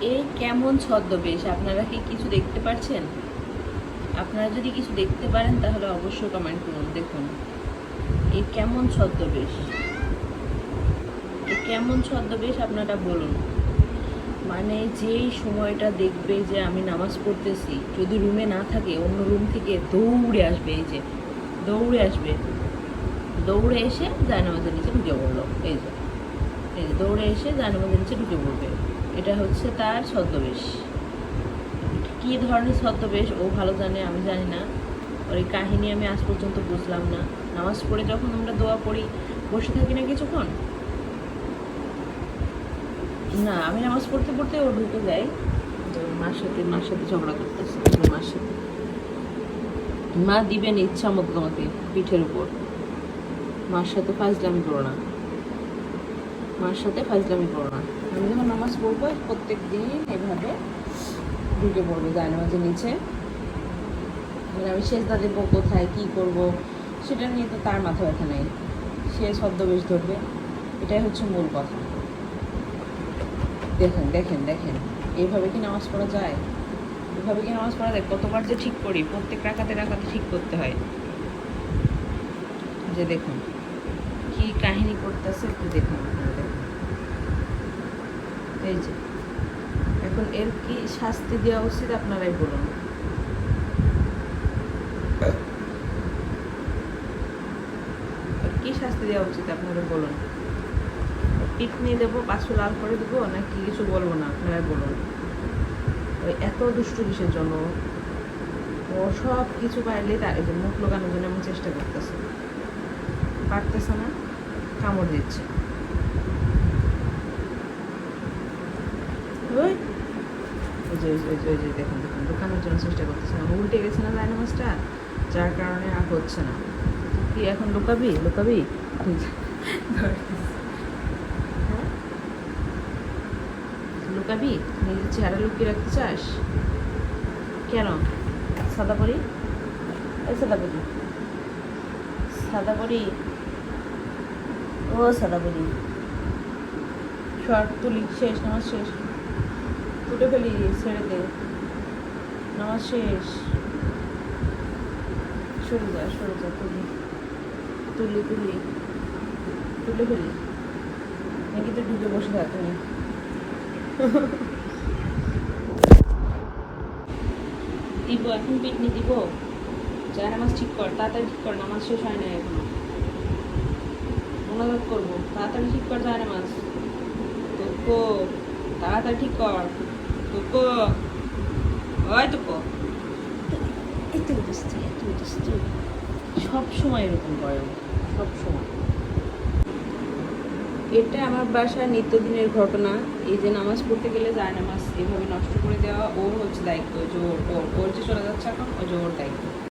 এই কেমন ছদ্মবেশ? আপনারা কি কিছু দেখতে পাচ্ছেন আপনারা যদি কিছু দেখতে পারেন, তাহলে অবশ্যই কমেন্ট করুন, দেখুন। এ কেমন ছদ্মবেশ? এ কেমন ছদ্মবেশ আপনারা বলুন। মানে যেই সময়টা দেখবে যে আমি নামাজ পড়তেছি, যদি রুমে না থাকে, অন্য রুম থেকে দৌড়ে আসবে, এই যে, দৌড়ে আসবে। দৌড়ে এসে জায়নামাজের নিচে ঢুকে পড়ল, এই যে। দৌড়ে এসে জায়নামাজের নিচে ঢুকে পড়বে। এটা হচ্ছে তার ছদ্মবেশ। কী ধরনের ছদ্মবেশ, ও ভালো জানে, আমি জানি না। ওই কাহিনী আমি আজ পর্যন্ত বুঝলাম না। নামাজ পড়ে যখন আমরা দোয়া পড়ি, বসে থাকি না কিছুক্ষণ? না, আমি নামাজ পড়তে পড়তে ও ঢুকে যাই মার সাথে মার সাথে ঝগড়া করতেছে মার সাথে। মা দিবেন ইচ্ছা মতো তোমাকে পিঠের উপর। মার সাথে ফাজলামি করো না। মার সাথে ফাজলামি করো না। আমি যখন নামাজ পড়ব, প্রত্যেক দিন এভাবে ঢুকে পড়ব যায় নামাজের নিচে। এবার আমি সেজদা দেবো কোথায়, কী করব, সেটা নিয়ে তো তার মাথা ব্যথা নেই। সে ছদ্মবেশ ধরবে। এটাই হচ্ছে মূল কথা। দেখেন দেখেন দেখেন। এইভাবে কি নামাজ পড়া যায়? এভাবে কি নামাজ পড়া যায়? কতবার যে ঠিক করি, প্রত্যেক রাখাতে রাখাতে ঠিক করতে হয়। যে দেখুন, কি কাহিনী করতেছে একটু দেখুন আপনারা দেখুন। এই যে। এখন এর কি শাস্তি দেওয়া উচিত আপনারাই বলুন। কি শাস্তি দেওয়া উচিত আপনারা বলুন। পিঠ নিয়ে দেবো পাঁচশো লাল করে দেবো, নাকি কিছু বলব না, আপনারাই বলুন। ওই এত দুষ্টু কিসের জন্য? ও সব কিছু পারলে তার এই যে মুখ লোকানোর জন্য এমন চেষ্টা করতেছে। পারতেছে না, কামড় দিচ্ছে। ওই ওই ওই যে, দেখুন দেখুন দোকানের জন্য চেষ্টা করতেছে না। উল্টে গেছে না লাইন যার কারণে আর হচ্ছে না। তুই এখন লুকাবি? লুকাবি? হ্যাঁ? লুকাবি? নিজের চেহারা লুকিয়ে রাখতে চাস? কেন? সাদা পরি? এই সাদা পরি। সাদা পরি? ও সাদা পরি। শর্ট তুলি শেষ নামাজ শেষ। তুলে ফেলি ছেড়ে দে। নামাজ শেষ। সরে যা সরে যা তুলি। তুলি তুলি। তুলে ফেলি নাকি তো ঢুকে বসে থাক তুমি। দিব, এখন পিটনি দিব। যায় নামাজ ঠিক কর, তাড়াতাড়ি ঠিক কর, নামাজ শেষ হয় না এখনও। মোনাজাত করব। তাড়াতাড়ি ঠিক কর যায় নামাজ। তোকো তাড়াতাড়ি ঠিক কর। তোকো ওই তোকো এত দুস্তু এত দুস্তু সব সময় এরকম করে সব সময় এটা আমার বাসায় নিত্যদিনের ঘটনা। এই যে নামাজ পড়তে গেলে যায় নামাজ এভাবে নষ্ট করে দেওয়া ওর হচ্ছে দায়িত্ব যে ওর ওর যে চলে যাচ্ছে এখন ও যে ওর দায়িত্ব।